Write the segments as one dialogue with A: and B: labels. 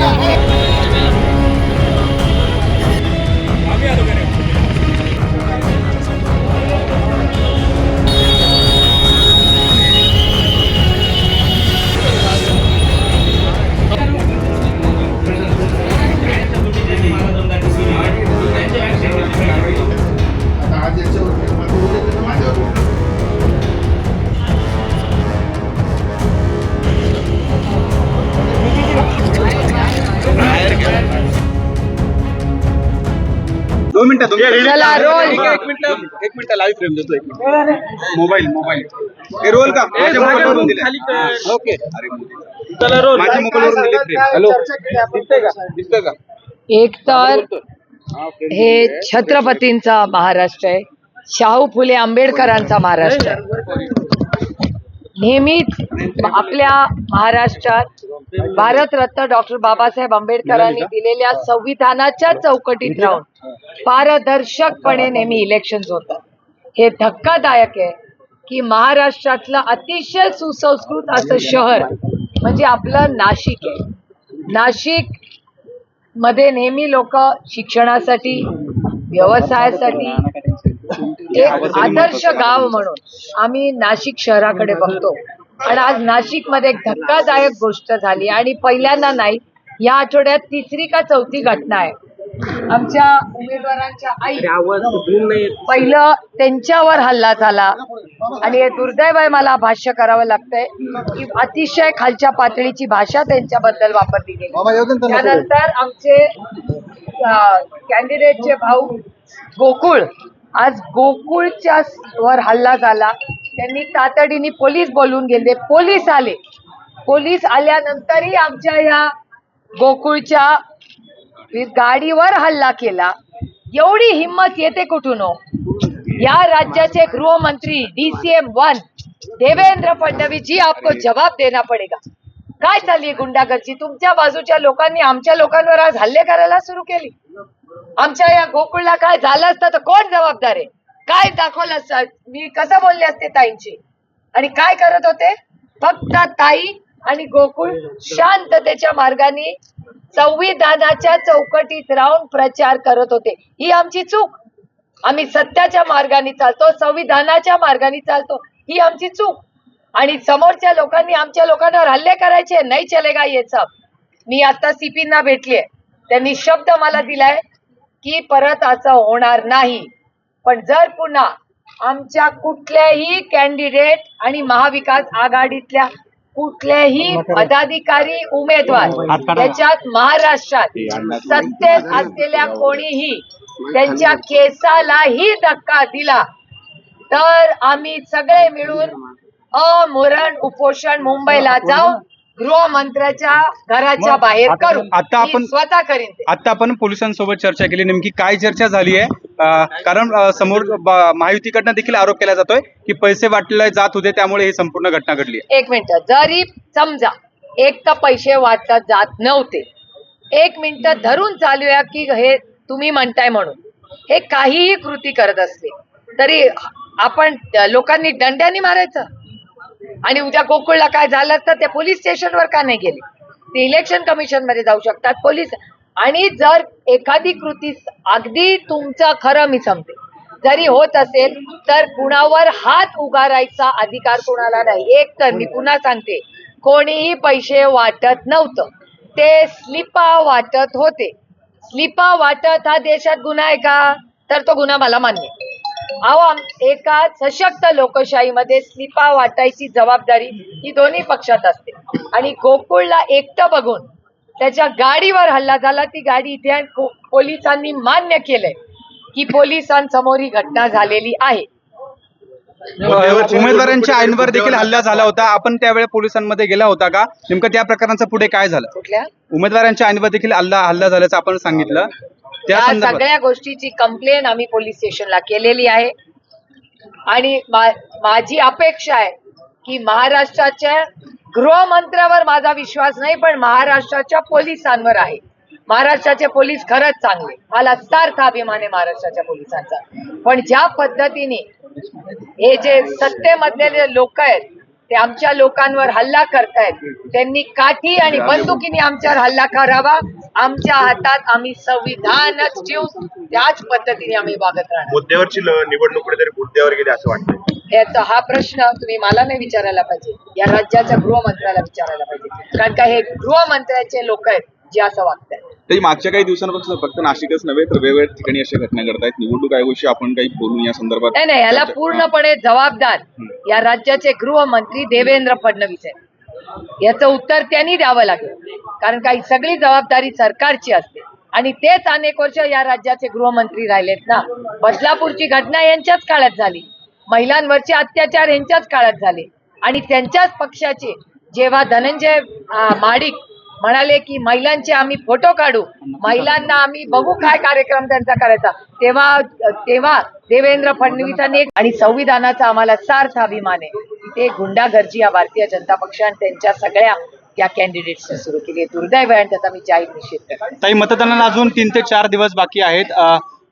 A: yan. दोन मिनिटं दोन मिनिटं.
B: चला, रोल.
A: एक एक मिनिट एक मिनिट लाईव्ह फ्रेम देतो एक मिनिट. Mobile mobile. हे रोल का? माझ्या मोबाईल वरून दिले ओके. अरे चला रोल माझ्या मोबाईल वरून दिले फ्रेम हॅलो दिसतंय का? दिसतंय का?
B: एक तर हे छत्रपतींचा महाराष्ट्र आहे. शाहू फुले आंबेडकरांचा महाराष्ट्र आहे. नेहमीच आपल्या महाराष्ट्रात भारतरत्न डॉक्टर बाबासाहेब आंबेडकरांनी दिलेल्या संविधानाच्या चौकटीत राहून पारदर्शकपणे नेहमी इलेक्शन होतात. हे धक्कादायक आहे की महाराष्ट्रातलं अतिशय सुसंस्कृत असं शहर म्हणजे आपलं नाशिक आहे. नाशिकमध्ये नेहमी लोक शिक्षणासाठी व्यवसायासाठी एक आदर्श गाव म्हणून आम्ही नाशिक शहराकडे बघतो. आणि आज नाशिकमध्ये एक धक्कादायक गोष्ट झाली आणि पहिल्यांदा नाही या आठवड्यात तिसरी का चौथी घटना आहे. आमच्या उमेदवारांच्या आई पहिलं त्यांच्यावर हल्ला झाला. आणि हे दुर्दैव आहे मला भाष्य करावं लागतंय की अतिशय खालच्या पातळीची भाषा त्यांच्याबद्दल वापरली गेली. त्यानंतर आमचे कॅन्डिडेटचे भाऊ गोकुळ. आज गोकुळच्या वर हल्ला झाला. त्यांनी तातडीने पोलीस बोलवून गेले. पोलीस आले. पोलीस आल्यानंतरही आमच्या या गोकुळच्या गाडीवर हल्ला केला. एवढी हिंमत येते कुठून हो? या राज्याचे गृहमंत्री डीसीएम वन देवेंद्र फडणवीस जी आपको जवाब देना पडेगा. काय चालली गुंडागर्दी? तुमच्या बाजूच्या लोकांनी आमच्या लोकांवर आज हल्ले करायला सुरू केली. आमच्या या गोकुळला काय झालं असतं तर कोण जबाबदार आहे? काय दाखवलं असत मी कसं बोलले असते ताईंची? आणि काय करत होते? फक्त ताई आणि गोकुळ शांततेच्या मार्गाने संविधानाच्या चौकटीत राहून प्रचार करत होते. ही आमची चूक. आम्ही सत्याच्या मार्गाने चालतो संविधानाच्या मार्गाने चालतो. ही आमची चूक. आणि समोरच्या लोकांनी आमच्या लोकांवर हल्ले करायचे नाही चलेगा ये सब? मी आता सीपींना भेटलीये. त्यांनी शब्द मला दिलाय की परत असं होणार नाही. पण जर पुन्हा आमच्या कुठल्याही कॅन्डिडेट आणि महाविकास आघाडीतल्या कुठल्याही पदाधिकारी उमेदवार त्याच्यात महाराष्ट्रात सत्तेत असलेल्या कोणीही त्यांच्या केसालाही धक्का दिला तर आम्ही सगळे मिळून अमरण उपोषण मुंबईला जाऊन गृहमंत्र्याच्या घराच्या बाहेर करू.
A: आता आपण-
B: स्वतः करीन ते.
A: आता आपण पोलिसांसोबत चर्चा केली. नेमकी काय चर्चा झाली आहे? कारण समोर महायुतीकडनं देखील आरोप केला जातोय की पैसे वाटले जात होते त्यामुळे ही संपूर्ण घटना घडली
B: एक मिनिट. जरी समजा एक तर पैसे वाटत जात नव्हते. एक मिनिट धरून चालूया की हे तुम्ही म्हणताय म्हणून. हे काहीही कृती करत असले तरी आपण लोकांनी दंड्याने मारायचं? आणि उद्या गोकुळला काय झालं तर ते पोलीस स्टेशनवर का नाही गेले? ते इलेक्शन कमिशनमध्ये जाऊ शकतात. पोलीस आणि जर एखादी कृती अगदी तुमचं खरं मी समते जरी होत असेल तर कुणावर हात उगारायचा अधिकार कोणाला नाही. एक तर मी पुन्हा सांगते कोणीही पैसे वाटत नव्हतं. ते स्लिपा वाटत होते. स्लिपा वाटत हा देशात गुन्हा आहे का? तर तो गुन्हा मला मान्य अहो एका सशक्त लोकशाहीमध्ये स्लिपा वाटायची जबाबदारी ही दोन्ही पक्षात असते. आणि गोकुळला एकटं बघून त्याच्या गाडीवर हल्ला झाला. ती गाडी इथे पोलिसांनी मान्य केलंय की पोलिसांसमोर ही घटना झालेली आहे.
A: उमेदवारांच्या आईंवर देखील हल्ला झाला होता. आपण त्यावेळी पोलिसांमध्ये गेला होता का? नेमकं त्या प्रकरणाचं पुढे काय झालं?
B: कुठल्या?
A: उमेदवारांच्या आईंवर देखील हल्ला हल्ला झाल्याचं आपण सांगितलं. त्या
B: सगळ्या गोष्टीची कंप्लेन आम्ही पोलीस स्टेशनला केलेली आहे. आणि माझी अपेक्षा आहे की महाराष्ट्राच्या गृहमंत्र्यावर माझा विश्वास नाही पण महाराष्ट्राच्या पोलिसांवर आहे. महाराष्ट्राचे पोलीस खरंच चांगले. मला सार्थ अभिमान आहे महाराष्ट्राच्या पोलिसांचा. पण ज्या पद्धतीने हे जे सत्तेमधले लोक आहेत ते आमच्या लोकांवर हल्ला करतायत. त्यांनी काठी आणि बंदुकीने आमच्यावर हल्ला करावा. आमच्या हातात आम्ही संविधानच ठेवू त्याच पद्धतीने आम्ही वागत राहणार.
C: मुद्द्यावरची निवडणूक कुठेतरी मुद्द्यावर गेली असं वाटतं
B: याचा हा प्रश्न तुम्ही मला नाही विचारायला पाहिजे. या राज्याच्या गृहमंत्र्याला विचारायला पाहिजे. कारण का हे गृहमंत्र्याचे लोक आहेत जे असं वागतात
A: तरी मागच्या काही दिवसांपासून फक्त नाशिकच नव्हे तर वेगवेगळ्या ठिकाणी अशा घटना घडतायत. निवडणूक आयोगाशी आपण काही बोलून या संदर्भात
B: नाही नाही याला पूर्णपणे जबाबदार या राज्याचे गृहमंत्री देवेंद्र फडणवीस आहेत. याचं उत्तर त्यांनी द्यावं लागेल. कारण का ही सगळी जबाबदारी सरकारची असते. आणि तेच अनेक वर्ष या राज्याचे गृहमंत्री राहिलेत ना. बदलापूरची घटना यांच्याच काळात झाली. महिलांवरचे अत्याचार यांच्याच काळात झाले. आणि त्यांच्याच पक्षाचे जेव्हा धनंजय माडिक म्हणाले की महिलांचे आम्ही फोटो काढू. महिलांना आम्ही बघू काय कार्यक्रम त्यांचा करायचा. तेव्हा तेव्हा देवेंद्र फडणवीसांनी आणि संविधानाचा आम्हाला सार्थ अभिमान आहे. ते गुंडागर्जी या भारतीय जनता पक्ष आणि त्यांच्या सगळ्या या कॅन्डिडेट्सने सुरू केली दुर्दैव आहे. आणि त्याचा मी जाहीर निषेध करते.
D: ताई मतदानाला अजून तीन ते चार दिवस बाकी आहेत.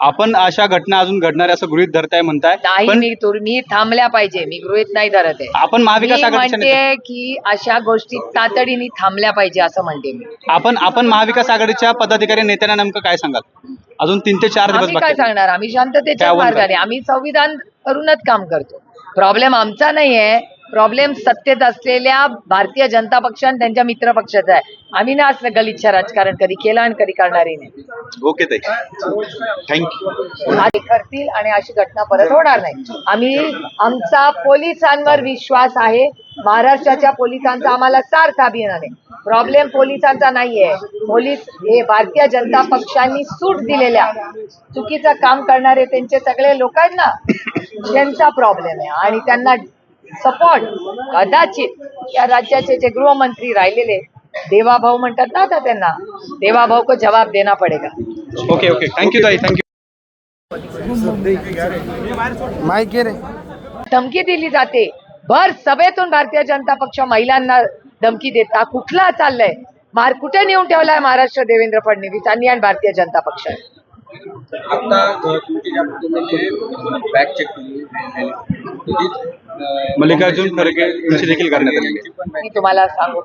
D: आपण अशा घटना अजून घडणार असं गृहित धरताय म्हणताय
B: नाही
D: पण
B: मी तुर- मी थांबल्या पाहिजे मी गृहित नाही धरत आहे.
D: आपण महाविकास
B: मी
D: आघाडीच्या नेत्या-
B: म्हणते की अशा गोष्टी तातडीने थांबल्या पाहिजे असं म्हणते मी.
D: आपण आपण महाविकास आघाडीच्या पदाधिकारी नेत्यांना नेमकं काय सांगाल? अजून तीन ते चार दिवस
B: आम्ही काय
D: बाकी आहेत.
B: सांगणार? आम्ही शांततेच्या
D: त्यावर
B: मार्गाने आम्ही संविधान करूनच काम करतो. प्रॉब्लेम आमचा नाहीये. प्रॉब्लेम सत्तेत असलेल्या भारतीय जनता पक्ष आणि त्यांच्या मित्र पक्षाचा आहे. आम्ही ना असलं गलिच्छ राजकारण कधी केलं आणि कधी करणारही नाही.
A: ओके ताई. थँक्यू
B: आणि करतील आणि अशी घटना परत होणार नाही. आम्ही आमचा पोलिसांवर विश्वास आहे. महाराष्ट्राच्या पोलिसांचा आम्हाला सार्थ अभिमान आहे. प्रॉब्लेम पोलिसांचा नाहीये. पोलीस हे भारतीय जनता पक्षांनी सूट दिलेल्या चुकीचं काम करणारे त्यांचे सगळे लोक आहेत ना त्यांचा प्रॉब्लेम आहे. आणि त्यांना सपोर्ट कदाचित या राज्याचे जे गृहमंत्री राहिलेले देवाभाऊ म्हणतात ना आता त्यांना देवाभाऊ को जवाब देना पडेगा.
D: ओके ओके थँक्यू ताई. थँक्यू
B: धमकी दिली जाते. भर सभेतून भारतीय जनता पक्ष महिलांना धमकी देता. कुठला चाललंय? मार कुठे नेऊन ठेवलाय महाराष्ट्र देवेंद्र फडणवीसांनी आणि भारतीय जनता पक्षाने
E: आता तुमची ज्या पद्धतीने बॅग चेक केली
D: मल्लिकार्जुन खरगे यांची देखील करण्यात आहे.
B: मी तुम्हाला सांगू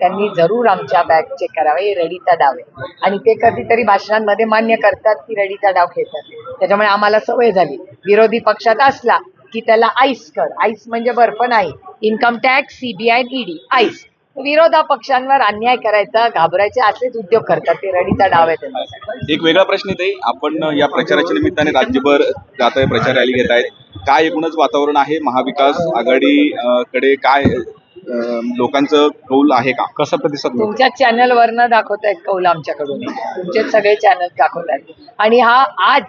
B: त्यांनी जरूर आमच्या बॅग चेक करावे रडीचा डाव. आहे आणि ते कधीतरी भाषणांमध्ये मान्य करतात की रडीचा डाव खेळतात. त्याच्यामुळे आम्हाला सवय झाली. विरोधी पक्षात असला की त्याला आईस कर. आईस म्हणजे बर्फ नाही. Income tax CBI ED ice विरोधा पक्षांवर अन्याय करायचा घाबरायचे असेच उद्योग करतात ते रडीचा डाव आहे त्यांचा.
A: एक वेगळा प्रश्न ताई आपण या प्रचाराच्या निमित्ताने राज्यभर जात आहे प्रचार रॅली घेत आहेत. काय एकूणच वातावरण आहे? महाविकास आघाडी अ, कडे काय अ, लोकांचं कौल आहे का?
D: कसा प्रतिसाद मिळतो?
B: तुमच्या चॅनलवरनं दाखवतायत कौल आमच्याकडून. तुमचे सगळे चॅनल दाखवतायत आणि हा आज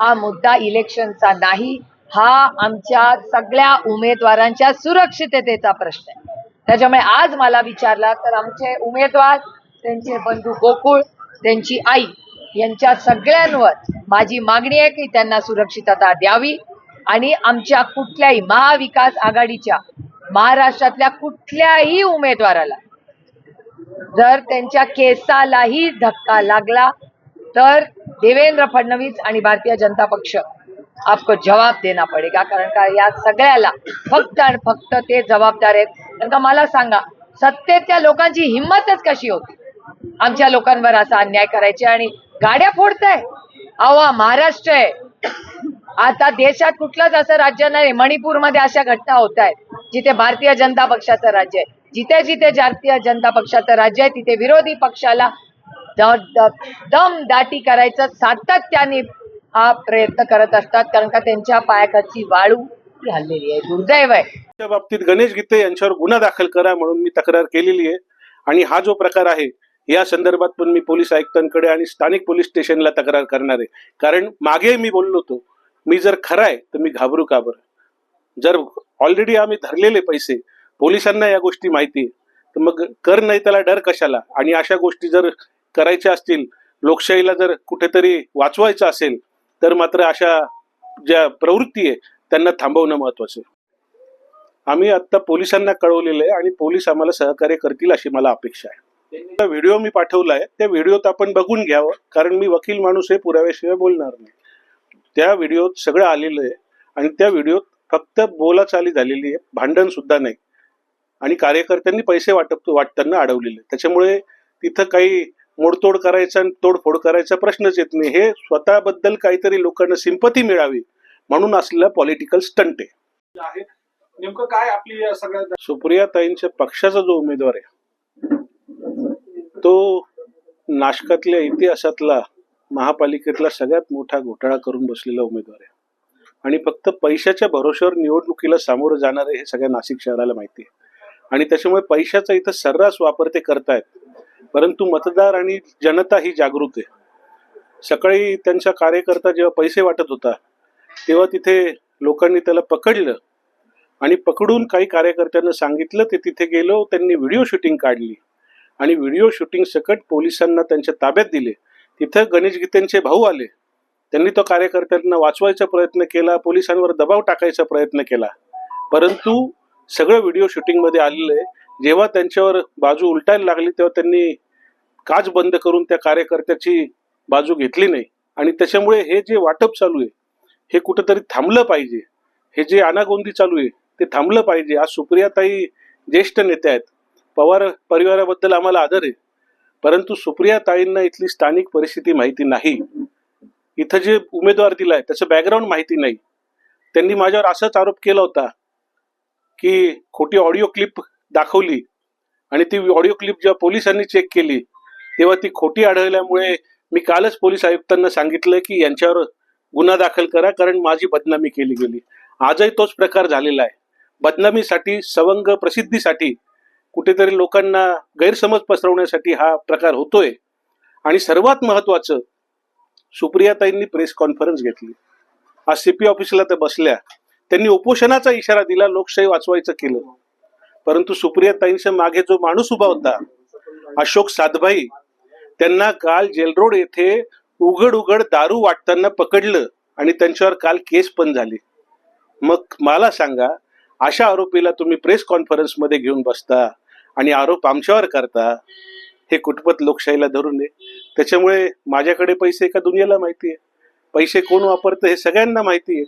B: हा मुद्दा इलेक्शनचा नाही हा आमच्या सगळ्या उमेदवारांच्या सुरक्षिततेचा प्रश्न आहे. त्याच्यामुळे आज मला विचारला तर आमचे उमेदवार त्यांचे बंधू गोकुळ त्यांची आई यांच्या सगळ्यांवर माझी मागणी आहे की त्यांना सुरक्षितता द्यावी. आणि आमच्या कुठल्याही महाविकास आघाडीच्या महाराष्ट्रातल्या कुठल्याही उमेदवाराला जर त्यांच्या केसालाही धक्का लागला तर देवेंद्र फडणवीस आणि भारतीय जनता पक्ष आपको जवाब देना पडेगा कारण का या सगळ्याला फक्त आणि फक्त ते जबाबदार आहेत. कारण का मला सांगा सत्तेच्या लोकांची हिंमतच कशी होती? आमच्या लोकांवर असा अन्याय करायचे आणि गाड्या फोडताय. अहो महाराष्ट्र आहे. आता देशात कुठलंच असं राज्य नाही मणिपूरमध्ये अशा घटना होत आहेत जिथे भारतीय जनता पक्षाचं राज्य आहे. जिथे जिथे भारतीय जनता पक्षाचं राज्य आहे तिथे विरोधी पक्षाला दम दाटी करायचं सातत्याने हा प्रयत्न करत असतात कारण का त्यांच्या पायाखालची वाळू झालेली आहे. दुर्दैव आहे.
F: त्या बाबतीत गणेश गीते यांच्यावर गुन्हा दाखल करा म्हणून मी तक्रार केलेली आहे. आणि हा जो प्रकार आहे या संदर्भात पण मी पोलीस आयुक्तांकडे आणि स्थानिक पोलीस स्टेशनला तक्रार करणार आहे. कारण मागे मी बोललो होतो मी जर खरा आहे तर मी घाबरू का बरं? जर ऑलरेडी आम्ही धरलेले पैसे पोलिसांना या गोष्टी माहिती आहे तर मग कर नाही त्याला डर कशाला? आणि अशा गोष्टी जर करायच्या असतील लोकशाहीला जर कुठेतरी वाचवायचं असेल तर मात्र अशा ज्या प्रवृत्ती आहे त्यांना थांबवणं महत्वाचं आहे. आम्ही आत्ता पोलिसांना कळवलेलं आहे आणि पोलीस आम्हाला सहकार्य करतील अशी मला अपेक्षा आहे. व्हिडिओ मी पाठवला आहे त्या व्हिडिओत आपण बघून घ्यावं कारण मी वकील माणूस हे पुराव्याशिवाय बोलणार नाही. त्या व्हिडिओत सगळं आलेलं आहे आणि त्या व्हिडिओत फक्त बोलाचाली झालेली आहे भांडण सुद्धा नाही. आणि कार्यकर्त्यांनी पैसे वाटप वाटताना अडवलेले त्याच्यामुळे तिथं काही मोडतोड करायचा आणि तोडफोड करायचा प्रश्नच येत नाही. हे स्वतःबद्दल काहीतरी लोकांना सिंपती मिळावी म्हणून असलेला पॉलिटिकल स्टंट आहे.
G: नेमकं काय आपली सगळ्या
F: सुप्रियाताईंच्या पक्षाचा जो उमेदवार आहे तो नाशकातल्या इतिहासातला महापालिकेतला सगळ्यात मोठा घोटाळा करून बसलेला उमेदवार आहे. आणि फक्त पैशाच्या भरोश्यावर निवडणुकीला सामोरं जाणार आहे हे सगळ्या नाशिक शहराला माहिती आहे. आणि त्याच्यामुळे पैशाचा इथं सर्रास वापर ते करतायत. परंतु मतदार आणि जनता ही जागृत आहे. सकाळी त्यांचा कार्यकर्ता जेव्हा पैसे वाटत होता तेव्हा तिथे लोकांनी त्याला पकडलं आणि पकडून काही कार्यकर्त्यांना सांगितलं ते तिथे गेलो त्यांनी व्हिडिओ शूटिंग काढली आणि व्हिडिओ शूटिंग सकट पोलिसांना त्यांच्या ताब्यात दिले. तिथं गणेश गीतेंचे भाऊ आले. त्यांनी तो कार्यकर्त्यांना वाचवायचा प्रयत्न केला पोलिसांवर दबाव टाकायचा प्रयत्न केला. परंतु सगळं व्हिडिओ शूटिंगमध्ये आलेलं आहे. जेव्हा त्यांच्यावर बाजू उलटायला लागली तेव्हा त्यांनी काच बंद करून त्या कार्यकर्त्याची बाजू घेतली नाही. आणि त्याच्यामुळे हे जे वाटप चालू आहे हे कुठंतरी थांबलं पाहिजे. हे जे अनागोंदी चालू आहे ते थांबलं पाहिजे. आज सुप्रियाताई ज्येष्ठ नेत्या आहेत. पवार परिवाराबद्दल आम्हाला आदर आहे. परंतु सुप्रियाताईंना इथली स्थानिक परिस्थिती माहिती नाही. इथं जे उमेदवार दिलाय त्याचं बॅकग्राऊंड माहिती नाही. त्यांनी माझ्यावर असाच आरोप केला होता की खोटी ऑडिओ क्लिप दाखवली आणि ती ऑडिओ क्लिप जेव्हा पोलिसांनी चेक केली तेव्हा ती खोटी आढळल्यामुळे मी कालच पोलीस आयुक्तांना सांगितलं की यांच्यावर गुन्हा दाखल करा कारण माझी बदनामी केली गेली. आजही तोच प्रकार झालेला आहे. बदनामीसाठी सवंग प्रसिद्धीसाठी कुठेतरी लोकांना गैरसमज पसरवण्यासाठी हा प्रकार होतोय. आणि सर्वात महत्वाचं सुप्रियाताईंनी प्रेस कॉन्फरन्स घेतली. आज सीपी ऑफिसला त्या बसल्या. त्यांनी उपोषणाचा इशारा दिला लोकशाही वाचवायचं केलं. परंतु सुप्रियाताईंच्या मागे जो माणूस उभा होता अशोक सातभाई त्यांना काल जेलरोड येथे उघड उघड दारू वाटताना पकडलं आणि त्यांच्यावर काल केस पण झाली. मग मला सांगा अशा आरोपीला तुम्ही प्रेस कॉन्फरन्समध्ये घेऊन बसता आणि आरोप आमच्यावर करता हे कुटपत लोकशाहीला धरून आहे. त्याच्यामुळे माझ्याकडे पैसे एका दुनियेला माहिती आहे. पैसे कोण वापरतं हे सगळ्यांना माहिती आहे.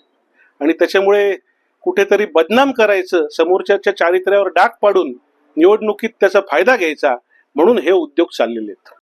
F: आणि त्याच्यामुळे कुठेतरी बदनाम करायचं समोरच्याच्या चारित्र्यावर डाग पाडून निवडणुकीत त्याचा फायदा घ्यायचा म्हणून हे उद्योग चाललेले आहेत.